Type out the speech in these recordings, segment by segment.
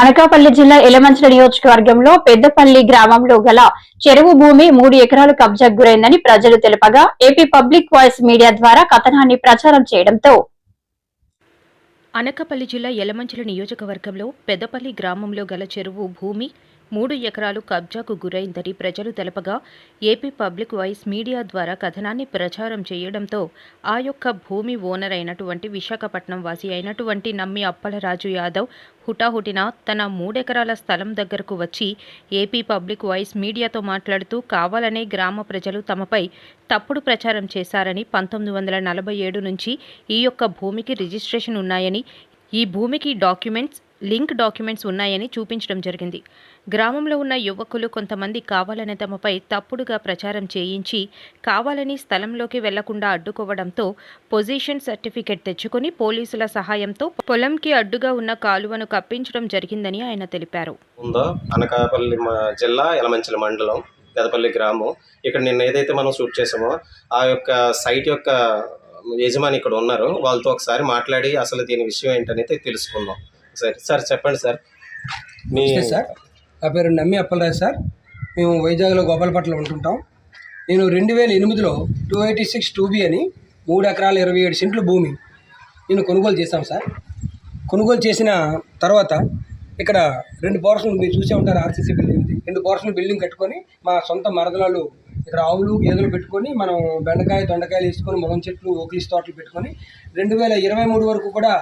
అనకాపల్లి జిల్లా ఎలమంచల నియోజకవర్గంలో పెద్దపల్లి గ్రామంలో గల చెరువు భూమి మూడు ఎకరాలు కబ్జాకు గురైందని ప్రజలు తెలపగా ఏపీ పబ్లిక్ వాయిస్ మీడియా ద్వారా కథనాన్ని ప్రచారం చేయడంతో. అనకాపల్లి జిల్లా యలమంచిలి నియోజకవర్గంలో పెద్దపల్లి గ్రామంలో గల చెరువు భూమి మూడు ఎకరాలు కబ్జాకు గురైందని ప్రజలు తెలపగా ఏపీ పబ్లిక్ వాయిస్ మీడియా ద్వారా కథనాన్ని ప్రచారం చేయడంతో ఆ యొక్క భూమి ఓనర్ అయినటువంటి విశాఖపట్నం వాసి అయినటువంటి నమ్మి అప్పలరాజు యాదవ్ హుటాహుటిన తన మూడెకరాల స్థలం దగ్గరకు వచ్చి ఏపీ పబ్లిక్ వాయిస్ మీడియాతో మాట్లాడుతూ కావాలనే గ్రామ ప్రజలు తమపై తప్పుడు ప్రచారం చేశారని పంతొమ్మిది వందల నలభై ఏడు నుంచి ఈ యొక్క భూమికి రిజిస్ట్రేషన్ ఉన్నాయని ఈ భూమికి డాక్యుమెంట్స్ లింక్ డాక్యుమెంట్స్ ఉన్నాయని చూపించడం జరిగింది. గ్రామంలో ఉన్న యువకులు కొంతమంది కావాలని తమపై తప్పుడుగా ప్రచారం చేయించి కావాలని స్థలంలోకి వెళ్ళకుండా అడ్డుకోవడంతో పొజిషన్ సర్టిఫికెట్ తెచ్చుకొని పోలీసుల సహాయంతో పొలంకి అడ్డుగా ఉన్న కాలువను కప్పించడం జరిగిందని ఆయన తెలిపారు. ఉందో అనకాపల్లి జిల్లా మండలం పెదపల్లి గ్రామం. ఇక్కడ నిన్న ఏదైతే మనం షూట్ చేసామో ఆ యొక్క సైట్ యొక్క యజమాని ఇక్కడ ఉన్నారు. వాళ్ళతో ఒకసారి మాట్లాడి అసలు దీని విషయం ఏంటనేది తెలుసుకుందాం. సరే సార్ చెప్పండి సార్. మీ సార్. నా పేరు నమ్మి అప్పలరాజు సార్. మేము వైజాగ్లో గోపాలపట్ల ఉంటుంటాం. నేను రెండు వేల ఎనిమిదిలో two eighty six two B అని మూడు ఎకరాల ఇరవై ఏడు సెంట్లు భూమి నేను కొనుగోలు చేశాం సార్. కొనుగోలు చేసిన తర్వాత ఇక్కడ రెండు పోర్షన్లు మీరు చూసే ఉంటారు ఆర్సీసీ బిల్డింగ్ రెండు పోర్షన్లు బిల్డింగ్ కట్టుకొని మా సొంత మరదలాలు ఇక్కడ ఆవులు గేదెలు పెట్టుకొని మనం బెండకాయ దొండకాయలు వేసుకొని మొగం చెట్లు ఓక్లీస్ తోటలు పెట్టుకొని రెండు వేల ఇరవై మూడు వరకు కూడా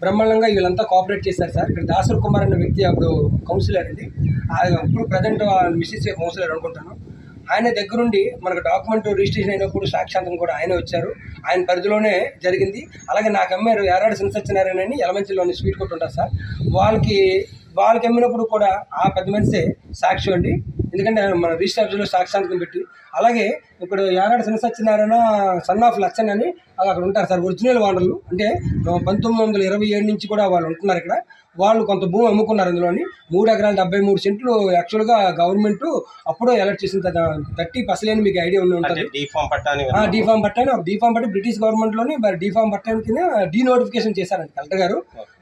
బ్రహ్మాండంగా వీళ్ళంతా కోఆపరేట్ చేశారు సార్. ఇక్కడ దాసర్ కుమార్ అనే వ్యక్తి అప్పుడు కౌన్సిలర్ అండి. ఇప్పుడు ప్రజెంట్ మిస్సెస్ కౌన్సిలర్ అనుకుంటాను. ఆయన దగ్గరుండి మనకు డాక్యుమెంట్ రిజిస్ట్రేషన్ అయినప్పుడు సాక్షాంతం కూడా ఆయన వచ్చారు. ఆయన పరిధిలోనే జరిగింది. అలాగే నాకు అమ్మారు ఎర్రాడు సత్యనారాయణ అని ఎలమంచిలోని స్వీట్ కొట్టు ఉంటారు సార్. వాళ్ళకి వాళ్ళకి అమ్మినప్పుడు కూడా ఆ పెద్ద మనిషే సాక్షి అండి. ఎందుకంటే మన రిజిస్టర్ ఆఫీస్లో సాక్షాంతం పెట్టి అలాగే ఇప్పుడు యారాడు శని సత్యనారాయణ సన్ ఆఫ్ లచ్చన్ అని అక్కడ ఉంటారు సార్ ఒరిజినల్ ఓనర్లు అంటే పంతొమ్మిది వందల ఇరవై ఏడు నుంచి కూడా వాళ్ళు ఉంటున్నారు ఇక్కడ. వాళ్ళు కొంత భూమి అమ్ముకున్నారు అందులోని మూడు ఎకరాల డెబ్బై మూడు సెంట్లు యాక్చువల్గా గవర్నమెంట్ అప్పుడే ఎలక్ట్ చేసిన థర్టీ పర్సెంట్ మీకు ఐడియా ఉండి ఉంటుంది. డీఫామ్ పట్టా అని. డీఫామ్ పట్టాను. డీఫామ్ పట్టి బ్రిటిష్ గవర్నమెంట్లోనే మరి డీఫామ్ పట్టానికి డీ నోటిఫికేషన్ చేశారండి కలెక్టర్ గారు.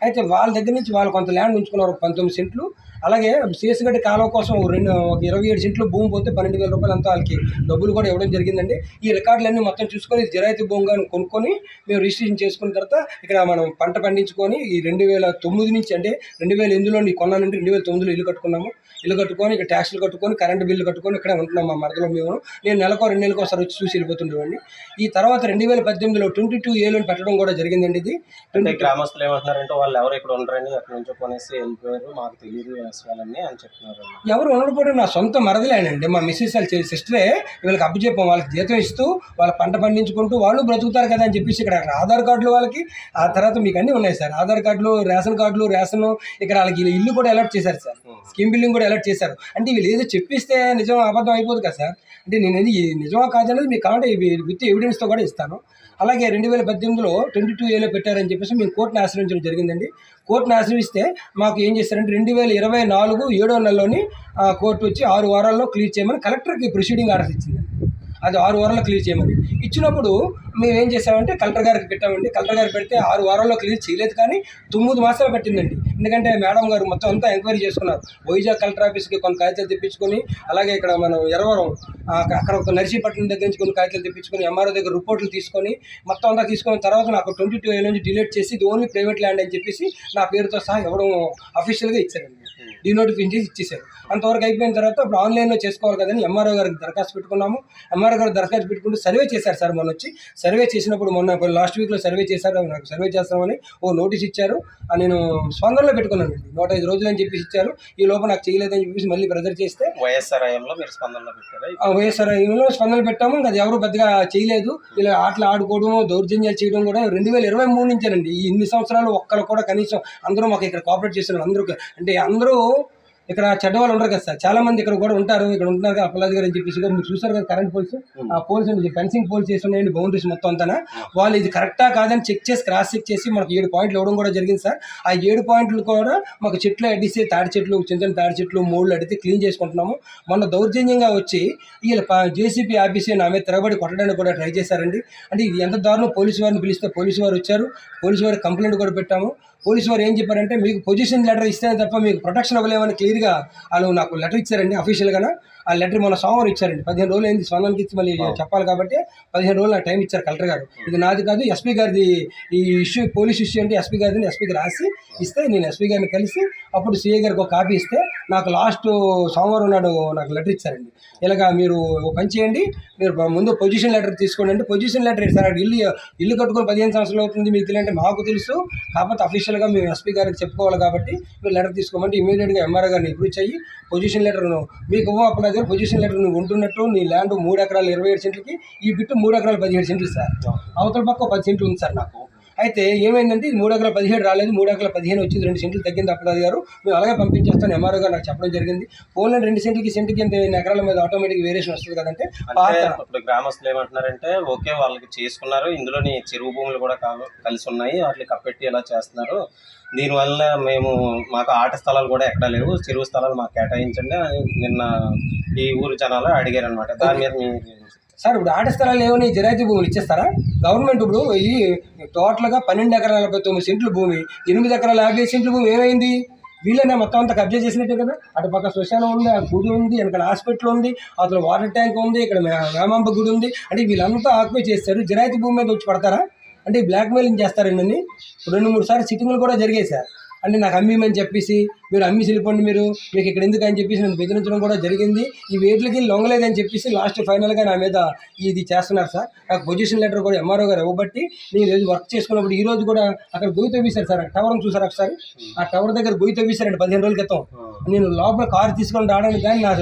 అయితే వాళ్ళ దగ్గర నుంచి వాళ్ళు కొంత ల్యాండ్ ఉంచుకున్నారు పంతొమ్మిది సెంట్లు. అలాగే శేషగడ్డి కాలువ కోసం రెండు ఒక ఇరవై ఏడు సెంట్లు భూమి పోతే పన్నెండు వేల రూపాయలు అంతా వాళ్ళకి డబ్బులు కూడా ఇవ్వడం జరిగిందండి. ఈ రికార్డులన్నీ మొత్తం చూసుకొని జిరాయితీ భూమిగా కొనుక్కొని మేము రిజిస్ట్రేషన్ చేసుకున్న తర్వాత ఇక్కడ మనం పంట పండించుకొని ఈ రెండు వేల తొమ్మిది నుంచి అంటే రెండు వేల ఎనిమిదిలో కొన్నానంటే రెండు వేల తొమ్మిదిలో ఇల్లు కట్టుకున్నాము. ఇల్లు కట్టుకొని ఇక్కడ ట్యాక్స్లు కట్టుకొని కరెంట్ బిల్లు కట్టుకొని ఇక్కడ ఉంటున్నాం మా మరదలో మేము. నేను నెలకో రెండు నెలలకు ఒకసారి వచ్చి చూసి వెళ్ళిపోతుండేవాడిని. ఈ తర్వాత రెండు వేల పద్దెనిమిదిలో ట్వంటీ టూ ఏలో పెట్టడం కూడా జరిగిందండి ఇది. గ్రామస్తులు ఏమంటున్నారంటే వాళ్ళు ఎవరు ఇక్కడ ఉండరని అక్కడ నుంచి కొనేసి వెళ్ళిపోయారు మాకు తెలియదు వ్యవసాయాలన్నీ అని చెప్తున్నారు ఎవరు ఉండకపోతే నా సొంత మరదలేనండి. మా మిస్సెస్ వాళ్ళ సిస్టరే వీళ్ళకి అప్పు చెప్పాం వాళ్ళకి జీతం ఇస్తూ వాళ్ళ పంట పండించుకుంటూ వాళ్ళు బ్రతుకుతారు కదా అని చెప్పేసి ఇక్కడ ఆధార్ కార్డులు వాళ్ళకి ఆ తర్వాత మీకు అన్నీ ఉన్నాయి సార్. ఆధార్ కార్డులు రేషన్ కార్డులు రేషన్ ఇక్కడ వాళ్ళకి వీళ్ళు ఇల్లు కూడా అలర్ట్ చేశారు సార్. స్కీమ్ బిల్డింగ్ కూడా అలర్ట్ చేశారు. అంటే వీళ్ళు ఏదో చెప్పిస్తే నిజం అబద్ధం అయిపోదు కదా సార్. అంటే నేను ఇది నిజమా కాదనేది మీకు కావాలంటే విత్ ఎవిడెన్స్తో కూడా ఇస్తాను. అలాగే రెండు వేల పద్దెనిమిదిలో ట్వంటీ టూ ఏలో పెట్టారని చెప్పేసి మేము కోర్టుని ఆశ్రయించడం జరిగిందండి. కోర్టును ఆశ్రయిస్తే మాకు ఏం చేస్తారంటే రెండు వేల ఇరవై నాలుగు ఏడో నెలలోని కోర్టు వచ్చి ఆరు వారాల్లో క్లియర్ చేయమని కలెక్టర్కి ప్రొసీడింగ్ ఆర్డర్ ఇచ్చిందండి అది ఆరు వారాల్లో క్లియర్ చేయమని. ఇచ్చినప్పుడు మేము ఏం చేసామంటే కలెక్టర్ గారికి పెట్టామండి. కలెక్టర్ గారికి పెడితే ఆరు వారాల్లో క్లియర్ చేయలేదు కానీ తొమ్మిది మాసాలు పట్టిందండి. ఎందుకంటే మేడం గారు మొత్తం అంతా ఎంక్వైరీ చేసుకున్నారు. వైజాగ్ కలెక్టర్ ఆఫీస్కి కొన్ని కాగితాలు తెప్పించుకొని అలాగే ఇక్కడ మనం ఎరవరం అక్కడ ఒక నర్సీపట్నం దగ్గర నుంచి కొన్ని కాగితాలు తెప్పించుకొని ఎంఆర్ఓ దగ్గర రిపోర్ట్లు తీసుకొని మొత్తం అంతా తీసుకున్న తర్వాత నాకు ట్వంటీ టూ ఏ నుంచి డిలీట్ చేసి ఇది ఓన్లీ ప్రైవేట్ ల్యాండ్ అని చెప్పేసి నా పేరుతో సహా ఇవ్వడం అఫీషియల్గా ఇచ్చారండి. డీనోటిఫికేషన్ చేసి ఇచ్చేసారు అంతవరకు అయిపోయిన తర్వాత ఇప్పుడు ఆన్లైన్లో చేసుకోవాలి కదని ఎంఆర్ఓ గారికి దరఖాస్తు పెట్టుకున్నాము. ఎంఆర్ఓ గారు దరఖాస్తు పెట్టుకుంటూ సర్వే చేశారు సార్ మొన్న వచ్చి. సర్వే చేసినప్పుడు మొన్న లాస్ట్ వీక్లో సర్వే చేశారు. నాకు సర్వే చేస్తామని ఓ నోటీస్ ఇచ్చారు. ఆ నేను స్పందనలో పెట్టుకున్నానండి నూట ఐదు రోజులు అని చెప్పేసి ఇచ్చారు. ఈ లోపల నాకు చేయలేదని చెప్పేసి మళ్ళీ ప్రెజర్ చేస్తే వైఎస్ఆర్ హయాంలో మీరు స్పందనలో పెట్టారా? ఆ వైఎస్ఆర్లో స్పందన పెట్టాము అది ఎవరు పెద్దగా చేయలేదు. ఇలా ఆటలు ఆడుకోవడం దౌర్జన్యాలు చేయడం కూడా రెండు వేల ఇరవై మూడు నుంచేనండి. ఈ ఇన్ని సంవత్సరాలు ఒక్కరు కూడా కనీసం అందరూ మాకు ఇక్కడ కోఆపరేట్ చేస్తున్నారు. అందరూ అంటే అందరూ ఇక్కడ చెడ్డవాళ్ళు ఉండరు కదా సార్. చాలా మంది ఇక్కడ కూడా ఉంటారు. ఇక్కడ ఉంటున్నారు కదా అప్పలాది గారు అని చెప్పేసి మీరు చూసారు కదా కరెంట్ పోల్స్ ఆ పోల్స్ ఫెన్సింగ్ పోల్స్ చేసి ఉన్నాయండి బౌండరీస్ మొత్తం అంతా వాళ్ళు ఇది కరెక్టా కాదని చెక్ చేసి క్రాస్ చెక్ చేసి మనకు ఏడు పాయింట్లు ఇవ్వడం కూడా జరిగింది సార్. ఆ ఏడు పాయింట్లు కూడా మాకు చెట్లు అడిస్తే తాడి చెట్లు చిన్న చిన్న తాడి చెట్లు మూళ్ళు అడిగితే క్లీన్ చేసుకుంటున్నాము. మొన్న దౌర్జన్యంగా వచ్చి వీళ్ళ జేసీపీ ఆఫీసే నా మీద తిరగబడి కొట్టడానికి కూడా ట్రై చేశారండి. అంటే ఇది ఎంత దారుణం? పోలీసు వారిని పిలిస్తే పోలీసు వారు వచ్చారు. పోలీసు వారికి కంప్లైంట్ కూడా పెట్టాము. పోలీసు వారు ఏం చెప్పారంటే మీకు పొజిషన్ లెటర్ ఇస్తేనే తప్ప మీకు ప్రొటెక్షన్ అవ్వలేమని క్లియర్గా వాళ్ళు నాకు లెటర్ ఇచ్చారండి అఫీషియల్గా ఆ లెటర్ మన సోమవారం ఇచ్చారండి. పదిహేను రోజులు అయింది స్పందనకి ఇచ్చి మళ్ళీ చెప్పాలి కాబట్టి పదిహేను రోజులు నాకు టైం ఇచ్చారు కలెక్టర్ గారు. ఇది నాది కాదు ఎస్పీ గారిది ఈ ఇష్యూ పోలీస్ ఇష్యూ అంటే ఎస్పీ గారిని ఎస్పీకి రాసి ఇస్తే నేను ఎస్పీ గారిని కలిసి అప్పుడు సిఐ గారికి ఒక కాపీ ఇస్తే నాకు లాస్ట్ సోమవారం నాడు నాకు లెటర్ ఇచ్చారండి. ఇలాగా మీరు ఒక పని చేయండి మీరు ముందు పొజిషన్ లెటర్ తీసుకోండి అంటే పొజిషన్ లెటర్ అక్కడ ఇల్లు ఇల్లు కట్టుకొని పదిహేను సంవత్సరాలు అవుతుంది మీకు తెలియంటే మాకు తెలుసు. కాకపోతే అఫీషియల్గా మేము ఎస్పీ గారికి చెప్పుకోవాలి కాబట్టి మీరు లెటర్ తీసుకోమంటే ఇమీడియట్గా ఎంఆర్ఓ గారిని అప్రూవ్ చెయ్యి పొజిషన్ లెటర్ మీకు ఇవ్వ అప్పుడు అదే పొజిషన్ లెటర్ నువ్వు ఉంటున్నట్టు నీ ల్యాండ్ మూడు ఎకరాలు ఇరవై ఏడు సెంట్లకి ఈ బిట్టు మూడు ఎకరాలు పదిహేడు సెంట్లు సార్. అవతల పక్క పది సెంట్లు ఉంది సార్ నాకు. అయితే ఏమైందంటే ఇది మూడు ఎకరాల పదిహేడు రాలేదు మూడు ఎకరాల పదిహేను వచ్చింది రెండు సెంట్లు తగ్గింది అప్పటి గారు. మేము అలాగే పంపించేస్తాను ఎంఆర్ఓ గారు నాకు చెప్పడం జరిగింది. ఫోన్లో రెండు సెంట్లకి సెంట్కి ఎంత ఎకరాల మీద ఆటోమేటిక్ వేరియేషన్ వస్తుంది కదంటే ఇప్పుడు గ్రామస్తులు ఏమంటున్నారంటే ఓకే వాళ్ళకి చేసుకున్నారు. ఇందులోని చెరువు భూములు కూడా కలిసి ఉన్నాయి. వాటిని కప్పెట్టి ఇలా చేస్తున్నారు? దీనివల్ల మేము మాకు ఆట స్థలాలు కూడా ఎక్కడా లేవు. చెరువు స్థలాలు మాకు కేటాయించండి నిన్న ఈ ఊరు జనాలు అడిగారు అనమాట దాని మీద మేము సార్ ఇప్పుడు ఆట స్థలాలు ఏమని జరాయితీ భూములు ఇచ్చేస్తారా? గవర్నమెంట్ ఇప్పుడు ఈ టోటల్గా పన్నెండు ఎకరాల నలభై తొమ్మిది సెంట్లు భూమి ఎనిమిది ఎకరాల యాభై సెంట్లు భూమి ఏమైంది? వీళ్ళనే మొత్తం అంతా కబ్జా చేసినట్టే కదా? అటు పక్క శ్మశానం ఉంది ఆ గుడి ఉంది వెనకాల హాస్పిటల్ ఉంది అతను వాటర్ ట్యాంక్ ఉంది ఇక్కడ రామాంబ గుడి ఉంది. అంటే వీళ్ళంతా ఆక్యుపై చేస్తారు. జరాయితీ భూమి మీద వచ్చి పడతారా? అంటే బ్లాక్మెయిలింగ్ చేస్తారండి ఇప్పుడు రెండు మూడు సార్లు సిట్టింగ్లు కూడా జరిగాయి సార్. అంటే నాకు అమ్మిమని చెప్పేసి మీరు అమ్మి వెళ్ళిపోండి మీరు మీకు ఇక్కడ ఎందుకు అని చెప్పేసి నన్ను బెదిరించడం కూడా జరిగింది. ఈ వేట్లకి లొంగలేదని చెప్పేసి లాస్ట్ ఫైనల్గా నా మీద ఇది చేస్తున్నారు సార్. నాకు పొజిషన్ లెటర్ కూడా ఎంఆర్ఓ గారు ఇవ్వబట్టి నేను ఈరోజు వర్క్ చేసుకున్నప్పుడు ఈ రోజు కూడా అక్కడ గొయ్యి తవ్వేశారు సార్. టవర్ చూసారు ఒకసారి? ఆ టవర్ దగ్గర గొయ్యి తవ్వేశారండి పదిహేను రోజుల క్రితం. నేను లోపల కారు తీసుకొని రావడానికి కానీ నా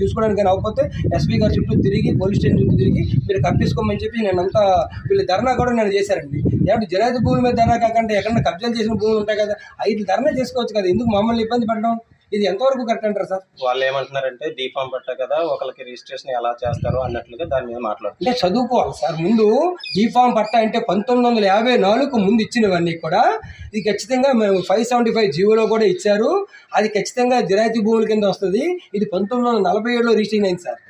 చూసుకోవడానికి కానీ అవ్వకపోతే ఎస్పీ గారి చుట్టూ తిరిగి పోలీస్ స్టేషన్ చుట్టూ తిరిగి మీరు కప్పించుకోమని చెప్పి నేను అంతా వీళ్ళు ధర్నా కూడా నేను చేశారండి. ఏమంటే జరాయితీ భూముల మీద ధర్నా కాకుండా ఎక్కడ కబ్జాలు చేసిన భూములు ఉంటాయి కదా ఐదు ధర్నా చేసుకోవచ్చు కదా. ఎందుకు మమ్మల్ని ఇబ్బంది పడడం ఇది ఎంతవరకు కరెక్ట్ అంటారు సార్? వాళ్ళు ఏమంటున్నారంటే దీపం పట్ట కదా ఒకరికి రిజిస్ట్రేషన్ ఎలా చేస్తారు అన్నట్లుగా దాని మీద మాట్లాడుతున్నారు. అంటే చదువుకోవాలి సార్. ముందు జీఫామ్ పట్ట అంటే పంతొమ్మిది వందల యాభై నాలుగు ముందు ఇచ్చినవన్నీ కూడా ఇది ఖచ్చితంగా మేము ఫైవ్ సెవెంటీ ఫైవ్ జీవోలో కూడా ఇచ్చారు. అది ఖచ్చితంగా జిరాయితీ భూముల కింద వస్తుంది. ఇది పంతొమ్మిది వందల నలభై ఏడులో రిజిస్ట్రింగ్ అయింది సార్.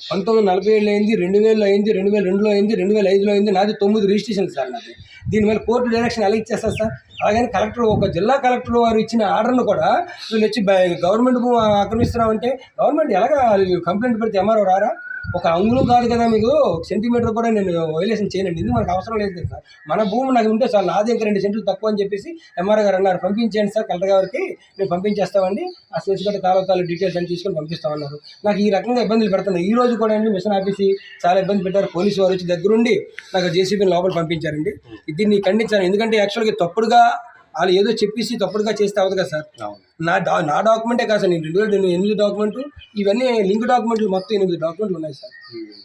పంతొమ్మిది వందల నలభై ఏళ్ళు అయింది రెండు వేలలో అయింది రెండు వేల రెండులో అయింది రెండు వేల ఐదులో అయింది నాది తొమ్మిది రిజిస్ట్రేషన్ సార్ నాది. దీని మీద కోర్టు డైరెక్షన్ ఎలా ఇచ్చేస్తారు సార్? అలాగని కలెక్టర్ ఒక జిల్లా కలెక్టర్ వారు ఇచ్చిన ఆర్డర్ను కూడా వీళ్ళు వచ్చి గవర్నమెంట్ ఆక్రమిస్తున్నామంటే గవర్నమెంట్ ఎలాగా కంప్లైంట్ పెడితే ఎంఆర్ఓ రారా? ఒక అంగుళం కాదు కదా మీకు సెంటీమీటర్ కూడా నేను వైలేషన్ చేయనండి. ఇది మనకు అవసరం లేదు కదా. సార్ మన భూమి నాకు ఉంటే సార్ నాది ఇంకా రెండు సెంట్లు తక్కువ అని చెప్పేసి ఎంఆర్ఓ గారు అన్నారు. పంపించేయండి సార్ కలెక్టర్ గారికి మేము పంపించేస్తామండి. ఆ స్టేజ్ గట్ట కాలుతాలు డీటెయిల్స్ అన్ని తీసుకొని పంపిస్తామన్నారు. నాకు ఈ రకంగా ఇబ్బందులు పెడుతున్నాయి. ఈ రోజు కూడా అండి మిషన్ ఆఫీసి చాలా ఇబ్బంది పెట్టారు. పోలీసు వారు వచ్చి దగ్గరుండి నాకు జేసీబీని లోపల పంపించారండి. దీన్ని ఖండించాను. ఎందుకంటే యాక్చువల్గా తప్పుడుగా వాళ్ళు ఏదో చెప్పేసి తప్పుడుగా చేస్తే అవ్వదు కదా సార్. నా డా నా డాక్యుమెంటే కాదు సార్ నేను రెండు వేల ఎనిమిది డాక్యుమెంట్ ఇవన్నీ లింక్ డాక్యుమెంట్లు మొత్తం ఎనిమిది డాక్యుమెంట్లు ఉన్నాయి సార్.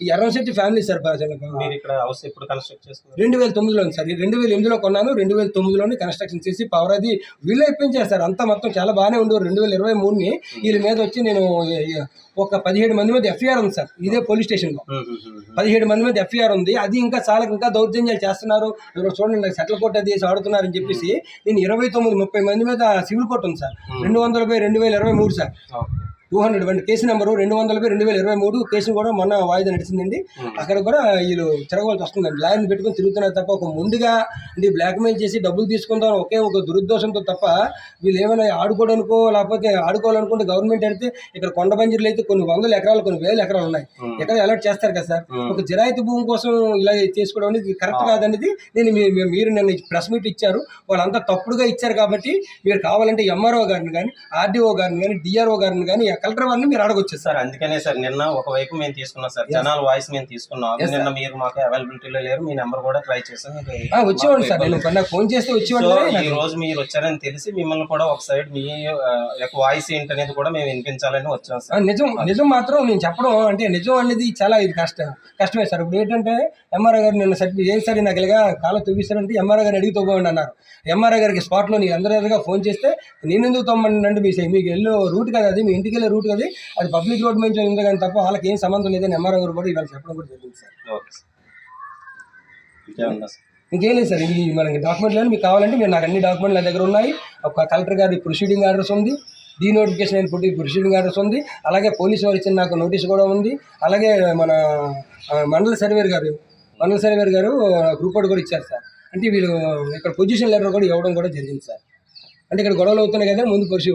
ఈ ఎర్రంశెట్టి ఫ్యామిలీ సార్ రెండు వేల తొమ్మిదిలో ఉంది సార్. రెండు వేల ఎనిమిదిలో కొన్నాను రెండు వేల తొమ్మిదిలోనే కన్స్ట్రక్షన్ చేసి పవర్ అది వీళ్ళే ఇప్పించారు సార్. అంతా మొత్తం చాలా బాగానే ఉండేవారు. రెండు వేల ఇరవై మూడుని వీళ్ళ మీద వచ్చి నేను ఒక పదిహేడు మంది మీద ఎఫ్ఐఆర్ ఉంది సార్. ఇదే పోలీస్ స్టేషన్లో పదిహేడు మంది మీద ఎఫ్ఐఆర్ ఉంది. అది ఇంకా చాలా ఇంకా దౌర్జన్యాలు చేస్తున్నారు. చూడండి నాకు సెటిల్ కోర్టు అది ఆడుతున్నారని చెప్పేసి నేను ఇరవై తొమ్మిది ముప్పై మంది మీద సివిల్ కోర్టు ఉంది సార్. రెండు వందల బై రెండు వేల ఇరవై మూడు సార్. టూ హండ్రెడ్ వంటి కేసు నెంబరు రెండు వందల రెండు వేల ఇరవై మూడు కేసు కూడా మొన్న వాయిదా నడిచిందండి. అక్కడ కూడా వీళ్ళు తిరగవలసి వస్తుందండి. లాయర్ని పెట్టుకొని తిరుగుతున్నారు తప్ప ఒక ముందుగా అంటే బ్లాక్మెయిల్ చేసి డబ్బులు తీసుకుందాం ఒకే ఒక దురుద్దేశంతో తప్ప వీళ్ళు ఏమైనా ఆడుకోవడానికో లేకపోతే ఆడుకోవాలనుకుంటే గవర్నమెంట్ అయితే ఇక్కడ కొండ బంజర్లు అయితే కొన్ని వందల ఎకరాలు కొన్ని వేల ఎకరాలు ఉన్నాయి. ఎక్కడ అలర్ట్ చేస్తారు కదా సార్? ఒక జిరాయితీ భూమి కోసం ఇలా చేసుకోవడం అనేది కరెక్ట్ కాదనేది నేను మీరు నన్ను ప్రెస్ మీట్ ఇచ్చారు. వాళ్ళంతా తప్పుడుగా ఇచ్చారు కాబట్టి మీరు కావాలంటే ఎంఆర్ఓ గారిని కానీ ఆర్డీఓ గారిని కానీ డిఆర్ఓ గారిని కానీ కలెక్టర్ వారిని మీరు అడగొచ్చు. సార్ సార్ అందుకనే సార్ నిన్న ఒకవైపు మేము తీసుకున్నాం సార్. జనాల వాయిస్ మేము తీసుకున్నాం. నిన్న మీరు మాకు అవైలబిలిటీలో లేరు. మీ నెంబర్ కూడా ట్రై చేసాం. వచ్చేవాడు సార్. నేను నాకు ఫోన్ చేస్తే వచ్చేవాడు ఈ రోజు మీరు వచ్చారని తెలిసి మిమ్మల్ని కూడా ఒక సైడ్ మీ యొక్క వాయిస్ ఏంటనేది కూడా మేము వినిపించాలని వచ్చాం సార్. నిజం నిజం మాత్రం నేను చెప్పడం అంటే నిజం అనేది చాలా ఇది కష్టం. కష్టమే సార్. ఇప్పుడు ఏంటంటే ఎంఆర్ఓ గారు నిన్న సర్టిఫికేట్ ఏం సార్ నాకు ఇలాగా కాలం తవ్విస్తారంటే ఎంఆర్ఓ గారు అడిగి తవ్వండి అన్నారు. ఎంఆర్ఓ గారికి స్పాట్లో నీ అందరూ ఎదురుగా ఫోన్ చేస్తే నేను ఎందుకు అంటే మీ మీకు వెళ్ళే రూట్ కదా అది మీ ఇంటికి వెళ్ళే రూట్ కదా అది పబ్లిక్ రోడ్ నుంచి ఉంది కానీ తప్ప వాళ్ళకి ఏం సంబంధం లేదని ఎంఆర్ఓ గారు కూడా ఇవాళ చెప్పడం కూడా జరిగింది సార్. ఇంకేం లేదు సార్ ఇది మనకి డాక్యుమెంట్లు మీకు కావాలంటే మీరు నాకు అన్ని డాక్యుమెంట్లు నా దగ్గర ఉన్నాయి. ఒక కలెక్టర్ గారి ప్రొసీడింగ్ ఆర్డర్స్ ఉంది డీ నోటిఫికేషన్ అయిన పుట్టి ప్రొసీడింగ్ ఆర్డర్స్ ఉంది అలాగే పోలీసు వారు ఇచ్చిన నాకు నోటీస్ కూడా ఉంది అలాగే మన మండల సర్వేర్ గారు మండల సర్వేర్ గారు గ్రూప్ కూడా ఇచ్చారు సార్. అంటే వీళ్ళు ఇక్కడ పొజిషన్ లెటర్ కూడా ఇవ్వడం కూడా జరిగింది సార్. అంటే ఇక్కడ గొడవలు అవుతున్నాయి కదా ముందు పరిశీ